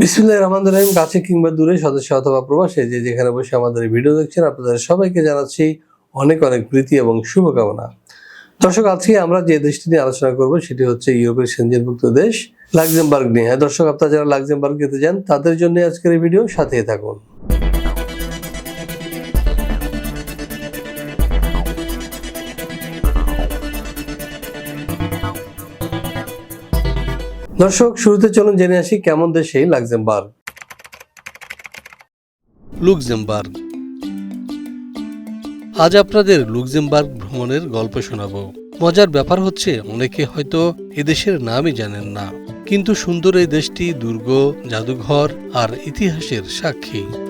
বিসমুল্লাহ রহমান রহিম, কাছে কিংবা দূরে সদস্য অথবা প্রবাসে যে যেখানে বসে আমাদের ভিডিও দেখছেন, আপনাদের সবাইকে জানাচ্ছি অনেক অনেক প্রীতি এবং শুভকামনা। দর্শক, আজকে আমরা যে দেশটি নিয়ে আলোচনা করব সেটি হচ্ছে ইউরোপের সেঞ্জিনভুক্ত দেশ, লাক্সেমবার্গ নিয়ে। হ্যাঁ দর্শক, আপনারা যারা লাক্সেমবার্গ যেতে যান তাদের জন্য আজকের এই ভিডিও। সাথে থাকুন। দর্শক, শুরুতে চলুন জেনে আসি কেমন দেশ এই লাক্সেমবার্গ। লুক্সেমবার্গ। আজ আপনাদের লুক্সেমবার্গ ভ্রমণের গল্প শোনাবো। মজার ব্যাপার হচ্ছে, অনেকে হয়তো এদেশের নামই জানেন না। কিন্তু সুন্দর এই দেশটি দুর্গ, জাদুঘর আর ইতিহাসের সাক্ষী।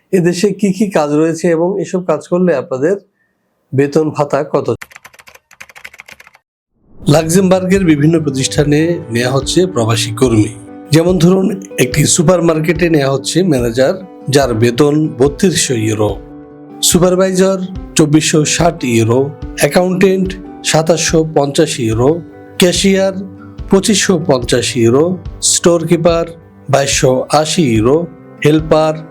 এ দেশে কি কি কাজ রয়েছে এবং এসব কাজ করলে আপনাদের বেতন ভাতা কত? লাক্সেমবার্গের বিভিন্ন প্রতিষ্ঠানে নেওয়া হচ্ছে প্রবাসী কর্মী। যেমন ধরুন, একটি সুপার মার্কেটে নেওয়া হচ্ছে ম্যানেজার যার বেতন বত্রিশশো ইউরো। সুপারভাইজার চব্বিশশো ষাট ইউরো। অ্যাকাউন্টেন্ট সাতাশশো পঞ্চাশ ইউরো। ক্যাশিয়ার পঁচিশশো পঞ্চাশ ইউরো। স্টোর কিপার বাইশশো আশি ইউরো। হেল্পার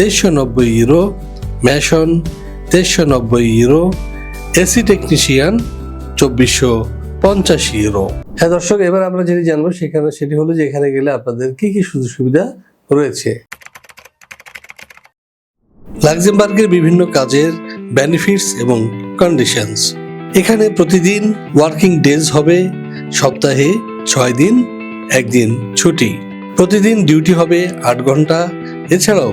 তেইশশো নব্বই ইউরো, ম্যাশন তেইশশো নব্বই ইউরো এসি টেকনিশিয়ান চব্বিশশো পঞ্চাশ ইউরো। হ্যাঁ দর্শক, এবার আমরা যেটি জানব সেখানে সেটি হলো যে এখানে গেলে আপনাদের কি কি সুযোগ সুবিধা রয়েছে। লাক্সেমবার্গের বিভিন্ন কাজের বেনিফিটস এবং কন্ডিশনস এখানে প্রতিদিন ওয়ার্কিং ডেজ হবে, সপ্তাহে ছয় দিন, একদিন ছুটি। প্রতিদিন ডিউটি হবে আট ঘণ্টা। এছাড়াও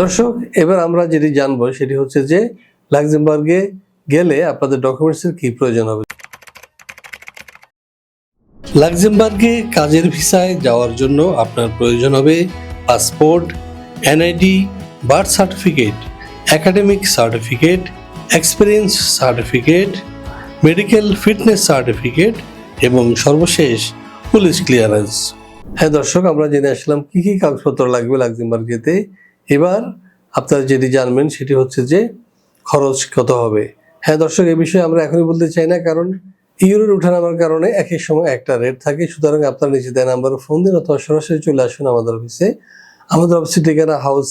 দর্শক, এবার আমরা যেটি জানব সেটি হচ্ছে যে লাক্সেমবার্গে গেলে আপনাদের ডকুমেন্টসের কি প্রয়োজন হবে? লাক্সেমবার্গে কাজের ভিসায় যাওয়ার জন্য আপনার প্রয়োজন হবে passport, NID, birth certificate, academic certificate, experience certificate, medical fitness certificate এবং সর্বশেষ পুলিশ ক্লিয়ারেন্স। হ্যাঁ দর্শক, আমরা জেনে আসলাম কী কী কাগজপত্র লাগবে লাক্সেমবার্গ যেতে এবার আপনারা যেটি জানবেন সেটি হচ্ছে যে খরচ কত হবে। হ্যাঁ দর্শক এই বিষয়ে আমরা এখনই বলতে চাই না, কারণ ইউরোর উঠানামার কারণে এক এক সময় একটা রেট থাকে। সুতরাং আপনার নিচে দেয় নাম্বারে ফোন দিন অথবা সরাসরি চলে আসুন আমাদের অফিসে আমাদের অফিসের ঠিকানা house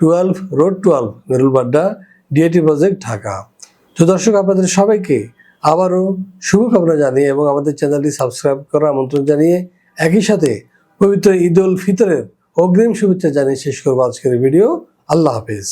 twelve road twelve Merul Badda DIT project Dhaka. তো দর্শক, আপনাদের সবাইকে আবারও শুভকামনা জানিয়ে এবং আমাদের চ্যানেলটি সাবস্ক্রাইব করার আমন্ত্রণ জানিয়ে একই সাথে পবিত্র ঈদ উল ফিতরের অগ্রিম শুভেচ্ছা জানিয়ে শেষ করব আজকের ভিডিও। আল্লাহ হাফেজ।